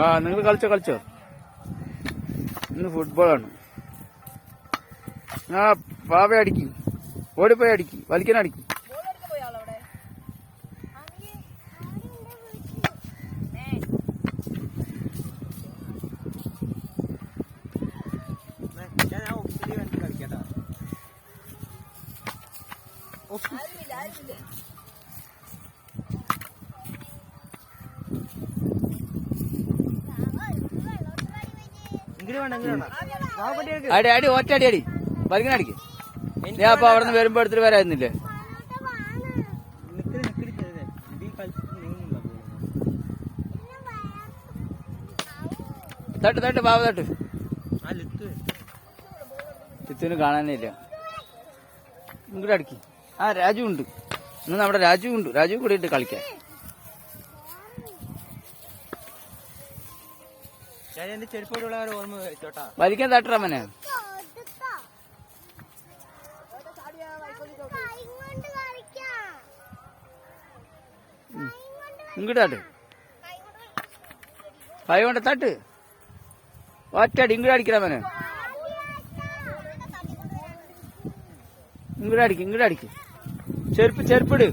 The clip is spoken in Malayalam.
ആ നിങ്ങൾ കളിച്ചോ കളിച്ചോ. ഇന്ന് ഫുട്ബോളാണ് ആ പാവ അടിക്കും. ഓടിപ്പോയി അടിക്കും. വലിക്കാൻ അടിക്കും. കളിക്കട്ടാ. അടി അടി ഒറ്റ അടി അടി. വലിക്കാൻ അടിക്ക്. ഞാൻ അപ്പൊ അവിടെ നിന്ന് വരുമ്പോ എടുത്തിട്ട് വരായിരുന്നില്ലേ. തട്ട് തട്ട് പാവ തട്ട്. ചിത്തുവിന് കാണാനേ ഇല്ല. ഇങ്ങോട്ട് അടിക്ക്. ആ രാജു ഉണ്ട് ഇന്ന് നമ്മുടെ രാജു ഉണ്ട് രാജു കൂടെ ഇട്ട് കളിക്കാൻ വലിക്കാൻ തട്ടറ മനെ. ഇങ്ങോട്ട് തട്ട്. കൈ കൊണ്ട് തട്ട്. ഒറ്റടി ഇങ്ങോട്ട് അടിക്കണ മനെ. ഇങ്ങോട്ട് അടിക്കും ഇങ്ങോട്ട് അടിക്കും. ചെരുപ്പ് ചെരുപ്പിട്.